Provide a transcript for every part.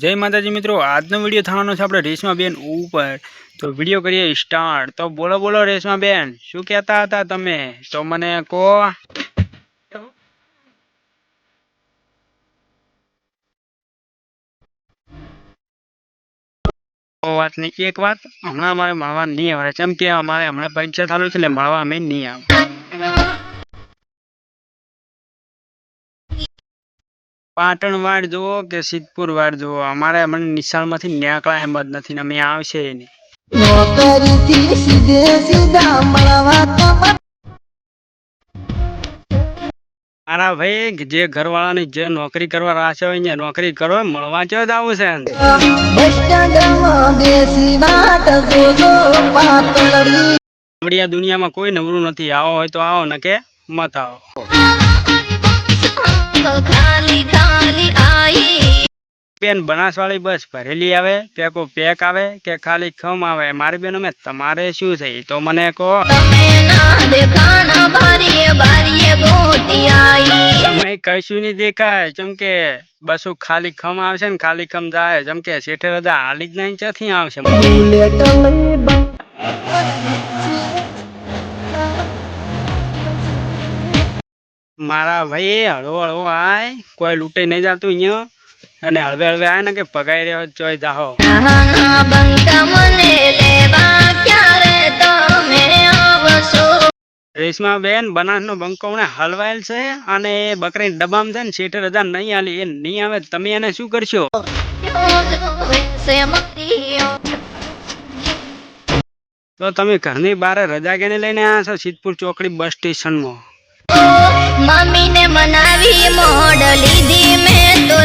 જય માતાજી મિત્રો, આજનો વીડિયો થવાનો છે આપણે રેશમા બેન ઉપર. તો વીડિયો કરીએ સ્ટાર્ટ તો બોલો બોલો રેશમા બેન શું કહેતા હતા તમે? તો મને કહો. વાત નહીં એક વાત, હમણાં અમારે મળવા નહીં આવે. કેમ કે અમારે હમણાં પરીક્ષા ચાલુ છે એટલે મળવા અમે નહીં આવે. પાટણ વાડ જુઓ કે સિદ્ધપુર વાડ જુઓ અમારે હમણાં નિશાળમાંથી નીકળા એમ જ નથી અમે આવશે મારા ભાઈ જે ઘરવાળાની જે નોકરી કરવા રાશે હોય ને નોકરી કરો મળવા ચો જ આવું છે આ દુનિયામાં કોઈ નવરું નથી આવો હોય તો આવો ને કે મત આવો ખાલી બેન બનાસવાળી બસ ભરેલી આવે પેકો પેક આવે કે ખાલી ખમ આવે મારી બેન અમે તમારે શું છે ઈ તો મને કહો. તમે ના દેખાના બારીએ બારીએ ગોતી આઈ તમે કશું નહીં દેખાય જેમ કે બસો ખાલી ખમ આવશે ને ખાલી ખમ જાય જેમ કે શેઠે રજા હાલી જ નહીં ક્યાંથી આવશે. બુલેટ લઈ બ- મારા ભાઈ હળવો હળવો આય કોઈ લૂંટાઈ નહીં જતું અહીંયા. અને હળવે હળવે આ ને કે પગાઈ રહ્યો ચોય જાહો રેશમા બેન, બનાસનો બંકો હમણાં હલવાયેલ છે અને એ બકરી ડબ્બામાં છે ને શેઠે રજા નહીં આલી, એ નહીં આવે તમે એને શું કરશો? તો તમે ઘરની બહાર રજા કેને લઈને આવ્યા છો સિદ્ધપુર ચોકડી બસ સ્ટેશનમાં? મમ્મી ને મનાવી મોડ લીધી મેં તો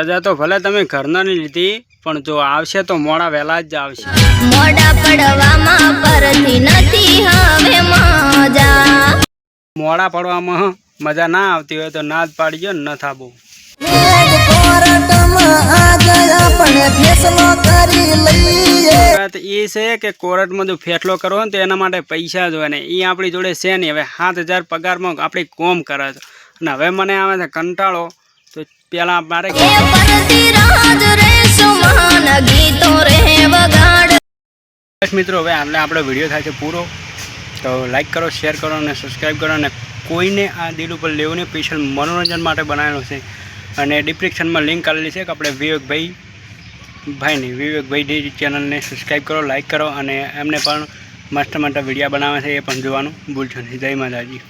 રાજા તો ભલે તમે ઘરના ની લીધી પણ જો આવશે તો મોડા વહેલા જ આવશે. મોડા પડવામાં પરથી નથી હવે મજા. મોડા પડવામાં મજા ના આવતી હોય તો ના જ પાડજો ન થાબો. એ છે કે કોર્ટમાં જો ફેસલો કરવો ને તો એના માટે પૈસા જોઈએ ને એ આપણી જોડે છે નહીં. હવે સાત હજાર પગારમાં આપણી કોમ કરે છે. અને હવે મને આવે છે કંટાળો. પેલા મારે બસ મિત્રો હવે આટલે આપણો વીડિયો થાય છે પૂરો. તો લાઈક કરો શેર કરો અને સબસ્ક્રાઈબ કરો અને કોઈને આ દિલ ઉપર લેવું નહીં સ્પેશિયલ મનોરંજન માટે બનાવેલો છે. અને ડિસ્ક્રિપ્શનમાં લિંક આવેલી છે કે આપણે વિવેકભાઈ ભાઈની. વિવેકભાઈ ડી ચેનલને સબસ્ક્રાઈબ કરો લાઈક કરો અને એમને પણ મસ્ત મસ્ત વિડીયા બનાવે છે એ પણ જોવાનું ભૂલશો નહીં. જય માતાજી.